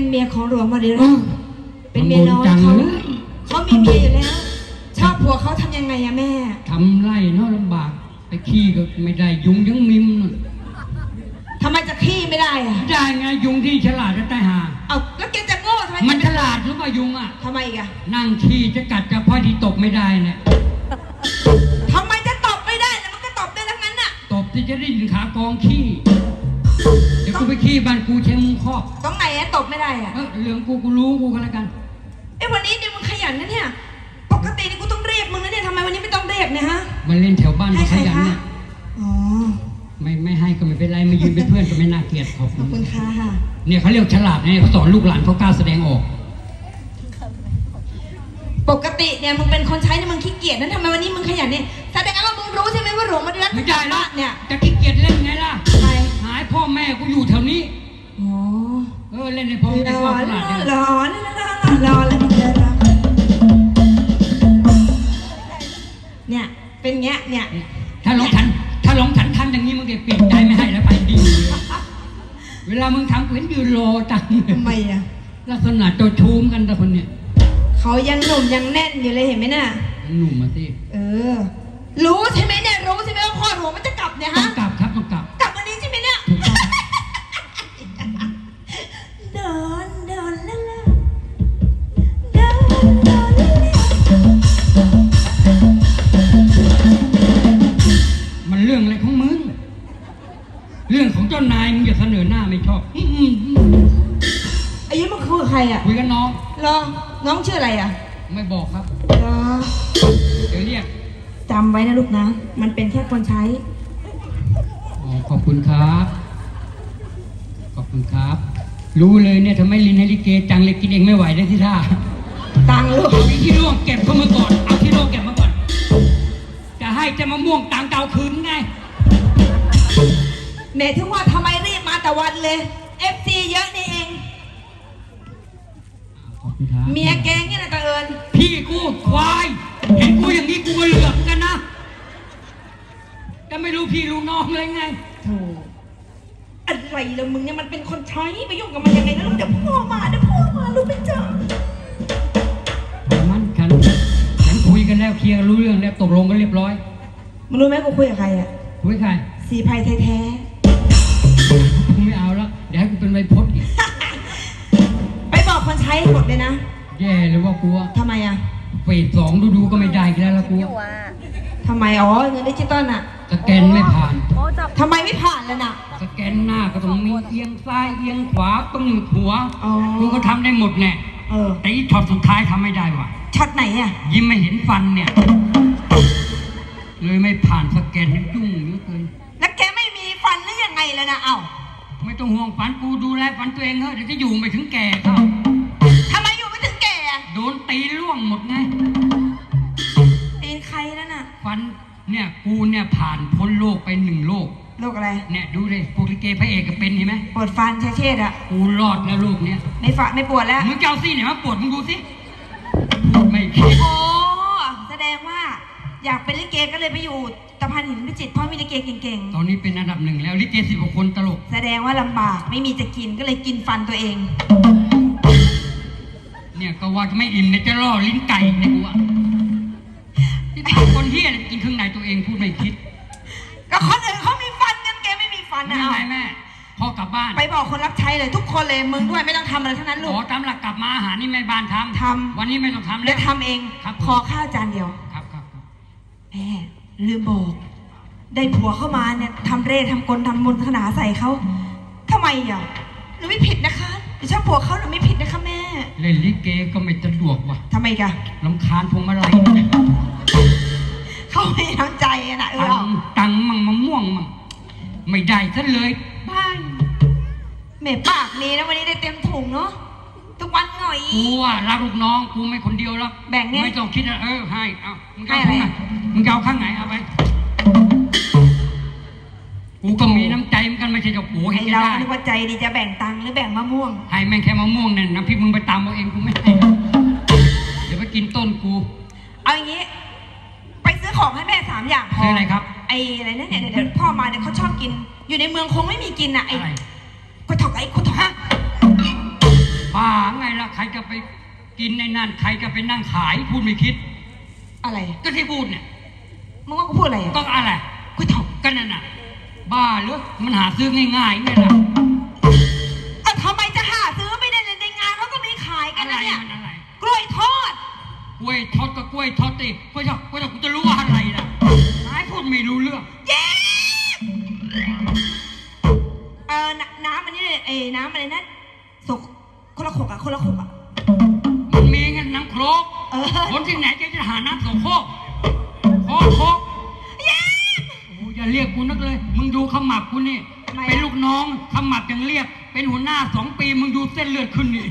เป็นเมียของหลวงมาริรัตน์เป็นเมียน้อยจังเขาเลยเขามีเมียอยู่แล้ว ชอบผัวเขาทำยังไงอะแม่ ทำไรเนาะลำบากไปขี้ก็ไม่ได้ยุงยังมิมนู่นทำไมจะขี้ไม่ได้อะได้ไงยุงที่ฉลาดจะตายหา เอาแล้วแกจะโง่ทำไมมันฉลาดหรือเปล่ายุงอะ ทำไมอีกอะนั่งขี้จะกัดจะพอดีตกไม่ได้เนี่ยทำไมจะตอบไม่ได้แล้วมันก็ตอบได้ทั้งนั้นน่ะ ตบที่จะได้ยินขากองขี้เดี๋ยวกูไปขี้บ้านกูเชียงมุงคอกตรงไหนอะตอบไม่ได้อะเออเรื่องกูกูรู้กูกันแล้วกัน เอ้วันนี้เนี่ยมึงขยันนะเนี่ย ปกตินี่กูต้องเรียกมึงนะเนี่ยทำไมวันนี้ไม่ต้องเรียกเนี่ยฮะมาเล่นแถวบ้านให้มาใคขรยันคะเนี่ยอ๋อ ไม่ไม่ให้ก็ไม่เป็นไรมายืนเป็นเพื่อนก็ไม่น่าเกลียดขอบขอบคุคุณณค่ะ เนี่ยเขาเรียกฉลาดเนี่ยเขาสอนลูกหลานเขากล้าแสดงออก ปกติเนี่ยมึงเป็นคนใช้เนี่ยมึงขี้เกียจนั้นทำไมวันนี้มึงขยันเนี่ยแสดงว่ามึงรู้ใช่ไหมว่าหลวงมาเดือนไม่ได้ละเนี่ย จะขี้เกียจเล่นไงล่ะไปหาย พ่อแม่กูอยู่แถวนี้ อ๋อเออเล่นในพ่อรในอพ่อรตลาดเนี่ยอรอรอแล้วเนี่ย เป็นเงี้ยเนี่ย ถ้าลองฉัน ถ้าลองฉันทำอย่างนี้มึงจะเปลี่ยนใจไม่ให้แล้วไปดีเลยเวลามึงทำกูเห็นยืนรอจังทำไมอะลักษณะเจ้าชู้มกันแต่คนเนี่ย เขายังหนุ่มยังแน่นอยู่เลยเห็นไหมน่ะหนุ่มมาสิ เออ รู้ใช่ไหมเนี่ยรู้ใช่ไหมว่าพ่อหลวงมันจะกลับเนี่ยต้อฮะงกลับครับต้องกลับ รื่องอะไรของมึง เรื่องของเจ้านายมึงอย่าเสนอหน้าไม่ชอบอื้อหืออายุมันคือใครอะคุยกับน้อง รอน้องชื่ออะไรอะไม่บอกครับ รอเดี๋ยวเรียกจำไว้นะลูกนะ มันเป็นแค่คนใช้ อ๋อขอบคุณครับ ขอบคุณครับ รู้เลยเนี่ยทำไมลินให้ลิเกจังเลยกินเองไม่ไหวได้ที่ท่าตังค์ลูกเอาที่ร่วงเก็บเข้ามาก่อน เอาที่ร่วงเก็บมาก่อน ให้จะมะม่วงตังเก่าคืนไงเนถึงว่าทำไมรีบมาแต่วันเลย FC เยอะนี่เอง ขอบคุณครับเมียแกงเนี่ยนะตะเอิญพี่กูควายเห็นกูอย่างนี้กูก็เหลือกเหมือนกันนะก็ไม่รู้พี่รู้น้องเลยไง โธ่อะไรละมึงเนี่ยมันเป็นคนใช้ไปยุ่งกับมันยังไงนะลูกเดี๋ยวพ่อมาเดี๋ยวพ่อมาลูกไปเจอมันฉันฉันคุยกันแล้วเคลียร์กันรู้เรื่องแล้วตกลงกันเรียบร้อย มึงรู้ไหมกูคุยกับใครอะคุยใครสีภัยแท้กูไม่เอาแล้วเดี๋ยวให้กูเป็นใบพดอีกๆไปบอกคนใช้หมดเลยนะแย่เลยว่ากูว่าทำไมอะเฟสสองดูๆก็ไม่ได้อีกแล้วละกูว่าทำไมอ๋อเงินดิจิตอลอะสแกนไม่ผ่านทำไมไม่ผ่านแล้วน่ะ สแกนหน้าก็ต้องมีเอียงซ้ายเอียงขวาต้องหนุดหัวอ๋อ กูก็ทำได้หมดแน่เออแต่อีช็อตสุดท้ายทำไม่ได้ว่ะช็อตไหนอะยิ้มไม่เห็นฟันเนี่ย เลยไม่ผ่านสแกนยุ่งเหลือเกินแล้วแกไม่มีฟันหรือยังไงแล้วนะเอ้าไม่ต้องห่วงฟันกูดูแลฟันตัวเองเถอะเดี๋ยวจะอยู่ไปถึงแก่เข้าทำไมอยู่ไม่ถึงแก่อะโดนตีล่วงหมดไงตีนใครแล้วน่ะฟันเนี่ยกูเนี่ยผ่านพ้นโลกไปหนึ่งโลก โรคอะไร เนี่ยดูดิพวกลิเกพระเอกก็เป็นเห็นไหมปวดฟันชาเชษอะกูรอดแล้วโลกเนี้ยไม่ฝะไม่ปวดแล้วมึงจะเอาซี่ไหนมาปวดมึงดูสิพูดไม่คิด โอ้แสดงว่า อยากเป็นลิเกก็เลยไปอยู่ตะพานหินพิจิตรเพราะมีลิเกเก่งตอนนี้เป็นอันดับหนึ่งแล้วลิเกสิบกว่าคนตลก ๆ แสดงว่าลำบากไม่มีจะกินก็เลยกินฟันตัวเอง เนี่ยก็ว่าจะไม่อิ่มเนี่ยจะล่อลิ้นไก่เนี่ยกูอะที่คนเฮียเนี่ยกินเครื่องในตัวเองพูดไม่คิดก็คนอื่นเขามีฟันกันแกไม่มีฟันไม่นะเป็นเอาไรแม่พ่อกลับบ้านไปบอกคนรับใช้เลยทุกคนเลยมึงด้วยไม่ต้องทำอะไรทั้งนั้นขลูอกตามหลักกลับมาอาหารนี่แม่บ้านทำทำ วันนี้ไม่ต้องทำแล้เดี๋ยวว ทำเองครับ ขอข้าวจานเดียว แม่ลืมบอก ได้ผัวเข้ามาเนี่ยทำเร่ทำกลทำมนต์ขนาใส่เขาทำไมอะหนูไม่ผิดนะคะแต่ชอบผัวเขาหนูไม่ผิดนะคะแม่เล่นลิเกก็ไม่สะดวกว่ะทำไมกะลำคาญพวงมาลัยเนี่ยเขาไม่น้ำใจอะนะเออตังตังมั่งมะม่วงมั่งไม่ได้ซะเลยบ้านแม่ปากนี้นะวันนี้ได้เต็มถุงเนาะ ทุกวันหน่อย กูอะรักลูกน้องกูไม่คนเดียวหรอกแบ่งไงไม่ต้องคิดอะเออให้เอามึงให้เอาอะไรข้างไหนอะมึงจะเอาข้างไหนเอาไปกูก็มีน้ำใจเหมือนกันไม่ใช่เจ้าปู่ให้ไอ้จะเราได้นึกว่าใจดีจะแบ่งตังค์หรือแบ่งมะม่วง ให้แม่งแค่มะม่วงนั่นน้ำพริกมึงไปตามเอาเองกูไม่ให้เดี๋ยวไปกินต้นกูเอาอย่างนี้ ไปซื้อของให้แม่สามอย่างพอซื้ออะไรครับ ไอ้อะไรนั่นเนี่ยเดี๋ยวเดี๋ยวพ่อมาเนี่ยเขาชอบกิน อยู่ในเมืองคงไม่มีกินอะไอ้อะไรกระถอกไอ้กระถอกฮะบ้าไงล่ะใครจะไปกินในนั่นใครจะไปนั่งขายพูดไม่คิด อะไรก็ที่พูดเนี่ยมึงว่ากูพูดอะไรอะก็อะไรกระถอกก็นั่นน่ะ บ้าเหรือมันหาซื้อง่ายๆไงล่ะเอ้าทำไมจะหาซื้อไม่ได้เลยในงานเขาก็มีขายกัอะนไรนะเนี่ยมันอะไรกล้วยทอดกล้วยทอดก็กล้วยทอดดิกล้วยทอดกล้วยทอดกูจะรู้ว่าอะไรล่ะนายพูดไม่รู้เรื่องเย้เออน้ำน้ำอันนี้เลยเอ้ยน้ำอะไรนะสุกคน ละขกอะคนละขกอะ มันมีเงินน้ำโครกเออ คนที่ไหนจะจะหาน้ำโสโครกโครกโครกเย้ โอ้อย่าเรียกกูนักเลย มึงดูขมับกูนี่ ทำไมอะ เป็นลูกน้องขมับยังเรียกเป็นหัวหน้าสองปี มึงดูเส้นเลือดขึ้นนี่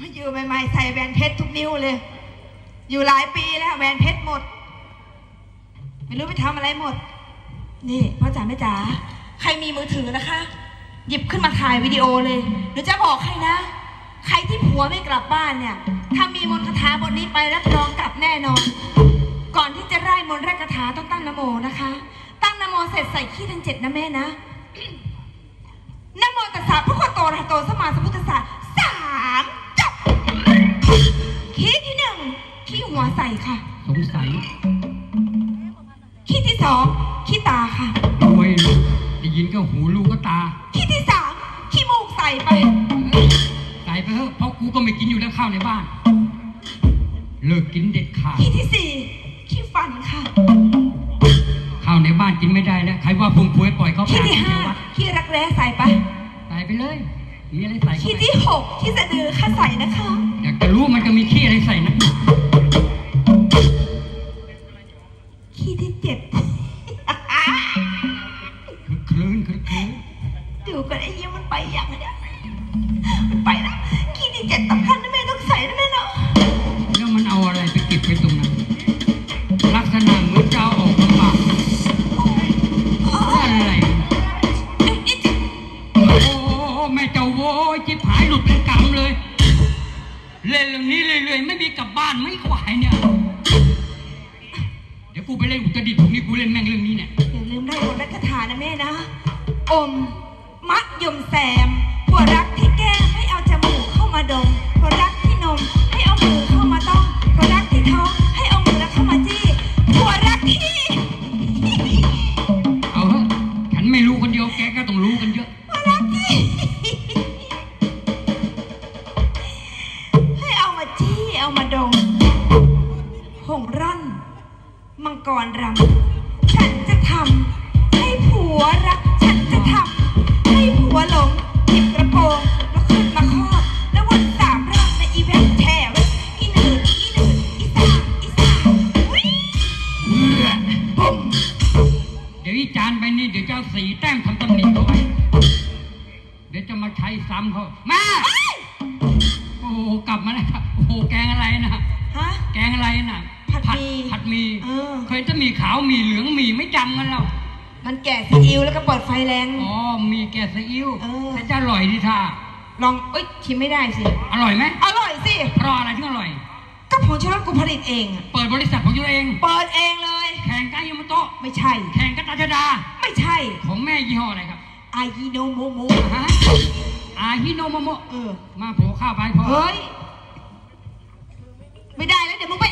มาอยู่ใหม่ๆใส่แหวนเพชรทุกนิ้วเลย อยู่หลายปีแล้วแหวนเพชรหมด ไม่รู้ไปทำอะไรหมด นี่พ่อจ๋าแม่จ๋าใครมีมือถือนะคะ หยิบขึ้นมาถ่ายวิดีโอเลยหนูจะบอกให้นะ ใครที่ผัวไม่กลับบ้านเนี่ย ถ้ามีมนต์คาถาบทนี้ไปรับรองกลับแน่นอน ก่อนที่จะไล่มนต์แรกคาถาต้องตั้งนะโมนะคะ ตั้งนะโมเสร็จใส่ขี้ทั้งเจ็ดนะแม่นะนะโมตัสสะพระโคโตอะระหะโตสมมาสัมพุทธัสสะสามจบขี้ที่หนึ่งขี้หัวใส่ค่ะ สงสัยขี้ที่สองขี้ตาค่ะ รวยได้ยินก็หูลูกก็ตา ส่ไป ใส่ไปเถอะเพราะกูก็ไม่กินอยู่แล้วข้าวในบ้าน เลิกกินเด็ดขาด ขี้ที่สี่ขี้ฟันค่ะ ข้าวในบ้านกินไม่ได้แล้ว ใครว่าพุงพวยปล่อยเขาไปขี้หาที่กินห้าในวัดขี้รักแร้ใส่ไป ใส่ไปเลย มีอะไรใส่เข้าขี้ไปที่หกขี้สะดือค่ะใส่นะคะ กลับบ้านไม่ไหวเนี่ย รรำฉันจะทำให้ผัวรัก ฉันจะทำให้ผัวหลงหยิบกระโปรงแล้วขึ้นมาครอบแล้ววนสามรอบในอีแวนแถวอีหนืดอีหนืดอีสาอีสาอุ๊ยปุ้มเดี๋ยวอีจานไปนี่เดี๋ยวจะเอาสีแต้มทำตำหนิเขาไว้ เดี๋ยวจะมาใช้ซ้ำเขาแม่โอ้โหกลับมาแล้วครับโอ้โหแกงอะไรนะฮะ แกงอะไรน่ะ ผัดหมี่ผัดหมีเออ เคยจะมีขาวมีเหลืองมีไม่จำกันเรามันแก่ซีอิ๊วแล้วก็เปิดไฟแรง อ๋อมีแกงซีอิ๊วเออ แต่จะอร่อยดีท่าลองเอ้ยชิมไม่ได้สิ อร่อยไหมอร่อยสิ เพราะอะไรถึงอร่อย ก็ผงชูรสกูผลิตเองอะเปิดบริษัทของตัวเอง เปิดเองเลย แข่งกันยามาโตะไม่ใช่ แข่งกันตาชดา ไม่ใช่ของแม่ยี่ห้ออะไรครับอายิโนโมโมฮะอาฮิโนโมโมะเออ มาโผล่ข้าวไปพอเฮ้ย ไม่ได้แล้วเดี๋ยวมึงไป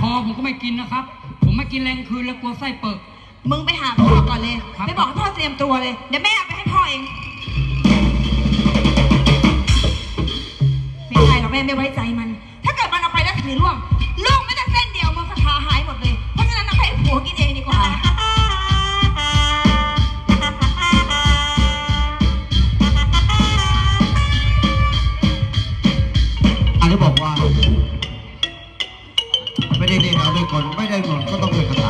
คอผมก็ไม่กินนะครับ ผมไม่กินแรงคืนแล้วกลัวไส้เปิกมึงไปหาพ่อก่อนเลย ครับ ไปบอกให้พ่อเตรียมตัวเลย เดี๋ยวแม่เอาไปให้พ่อเอง ไม่ได้หรอกแม่ไม่ไว้ใจมัน นี่นี่มาด้วยคนไม่ได้หมดก็ต้องเป็นระถา